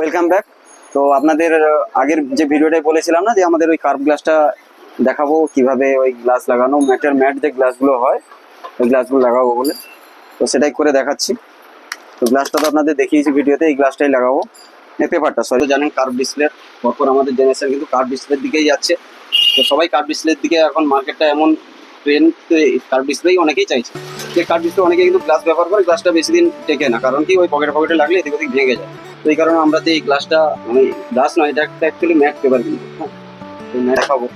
Welcome back তো আপনাদের আগের যে ভিডিওটাই বলেছিলাম না যে আমাদের ওই কার্ভ গ্লাসটা দেখাবো, কীভাবে ওই গ্লাস লাগানো ম্যাটের ম্যাট যে গ্লাসগুলো হয়, ওই গ্লাসগুলো লাগাবো বলে। তো সেটাই করে দেখাচ্ছি। তো গ্লাসটা তো আপনাদের দেখিয়েছি ভিডিওতে, এই গ্লাসটাই লাগাবো। এই পেপারটা সরি জানেন কার্ভ ডিসপ্লে পরপর আমাদের জেনারেশন কিন্তু কার্ভ ডিসপ্লের দিকেই যাচ্ছে। তো সবাই কার্ভ ডিসপ্লের দিকে এখন মার্কেটটা এমন ট্রেন্ড কার্ভ ডিসপ্লেই অনেকেই চাইছে। যে কার্ভ ডিসপ্লে অনেকে কিন্তু গ্লাস ব্যবহার করে গ্লাসটা বেশি দিন টেকে না। কারণ কি, ওই পকেটে পকেটে লাগলে এদিক ওদিক ভেঙে যায়। তো এই কারণে আমরা এই গ্লাসটা মানে গ্লাস নয়, এটা একটা অ্যাকচুয়ালি ম্যাট পেপার কিন্তু হ্যাঁ? এই ম্যাট দেখাবো।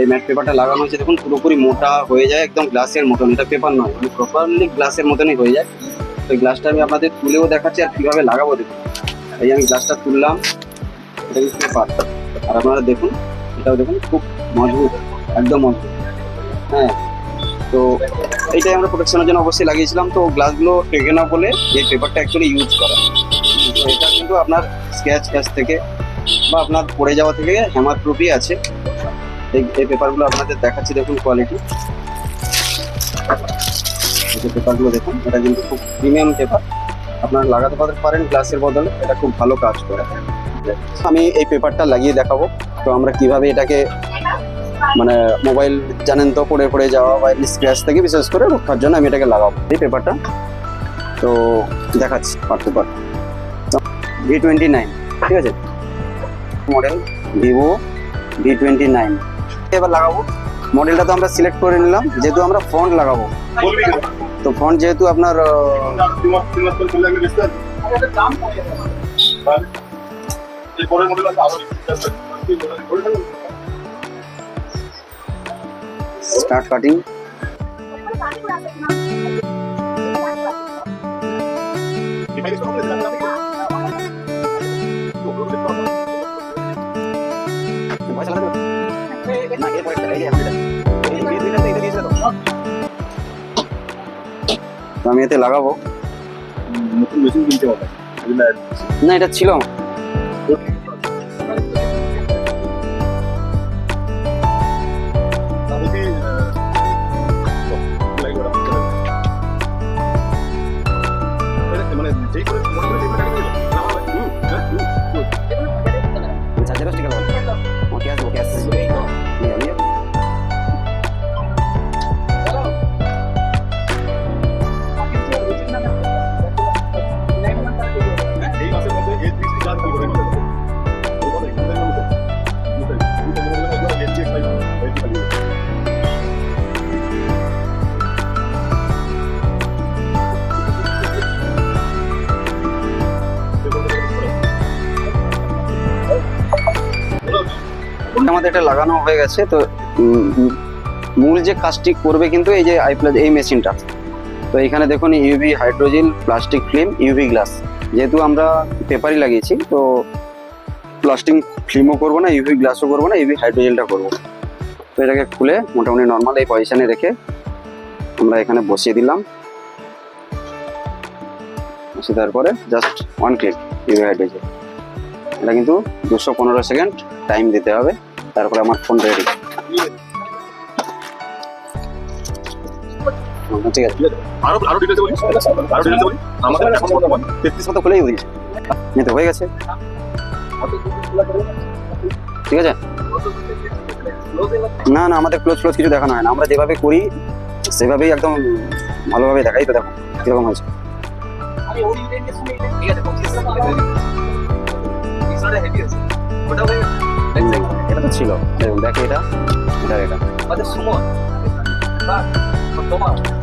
এই ম্যাট পেপারটা লাগানো হয়েছে, দেখুন, পুরোপুরি মোটা হয়ে যায়, একদম গ্লাসের মতন। এটা পেপার নয় মানে প্রপারলি গ্লাসের মতনই হয়ে যায়। তো এই গ্লাসটা আমি আপনাদের তুলেও দেখাচ্ছি, আর কীভাবে লাগাবো দেখুন। এই আমি গ্লাসটা তুললাম, এটা কিন্তু পেপার আর আপনারা দেখুন, এটাও দেখুন, খুব মজবুত, একদম মজবুত। হ্যাঁ তো এইটাই আমরা প্রোটেকশনের জন্য অবশ্যই লাগিয়েছিলাম। তো গ্লাসগুলো টেকে না বলে এই পেপারটা অ্যাকচুয়ালি ইউজ করা। তো এটা কিন্তু আপনার স্ক্র্যাচ ক্যাচ থেকে বা আপনার পড়ে যাওয়া থেকে হ্যামার প্রুফই আছে। এই পেপারগুলো আপনাদের দেখাচ্ছি, দেখুন কোয়ালিটি যে পেপারগুলো দেখুন, এটা কিন্তু খুব প্রিমিয়াম পেপার আপনারা লাগাতে পারতে পারেন গ্লাসের বদলে, এটা খুব ভালো কাজ করে। আমি এই পেপারটা লাগিয়ে দেখাবো। তো আমরা কীভাবে এটাকে মানে মোবাইল জানেন তো, পড়ে পড়ে যাওয়া বা স্ক্র্যাচ থেকে বিশেষ করে রক্ষার জন্য আমি এটাকে লাগাবো। এই পেপারটা তো দেখাচ্ছি part two part V twenty nine ঠিক আছে? Model Vivo V twenty nine এবার লাগাবো। মডেলটা তো আমরা সিলেক্ট করে নিলাম, যেহেতু আমরা ফ্রন্ট লাগাবো। তো ফ্রন্ট যেহেতু আপনার স্টার্ট কাটিং তো আমি এতে লাগাবো। নতুন মেশিন কিনতে হবে। না এটা ছিল। আমাদের এটা লাগানো হয়ে গেছে, তো মূল যে কাজটি করবে কিন্তু এই যে আই প্লাস এই মেশিনটা। তো এখানে দেখুন UV hydrogel plastic film UV glass যেহেতু আমরা পেপারই লাগিয়েছি, তো প্লাস্টিক ফিল্মও করব না ইউভি গ্লাসও করব না ইউভি হাইড্রোজেলটা করব। তো এটাকে খুলে মোটামুটি নর্মাল এই পজিশনে রেখে আমরা এখানে বসিয়ে দিলাম। বসিয়ে দেওয়ার পরে just one click UV hydrogel এটা কিন্তু দুশো পনেরো সেকেন্ড টাইম দিতে হবে। তারপরে আমার ফোন রেডি ঠিক আছে। আরও আরও ডিটেইলস বলি আরও ডিটেইলস বলি আমাদের এখন বর্তমান তেত্রিশ মতো খুলেই দিয়েছে। এই তো হয়ে গেছে। ঠিক আছে? না না আমাদের ক্লোজ ক্লোজ কিছু দেখানো হয় না। আমরা যেভাবে করি সেভাবেই একদম ভালোভাবে দেখাই তো দেখো কীরকম হয়েছে। এটা তো ছিল দেখো এটা। এটা। এটা ঠিক আছে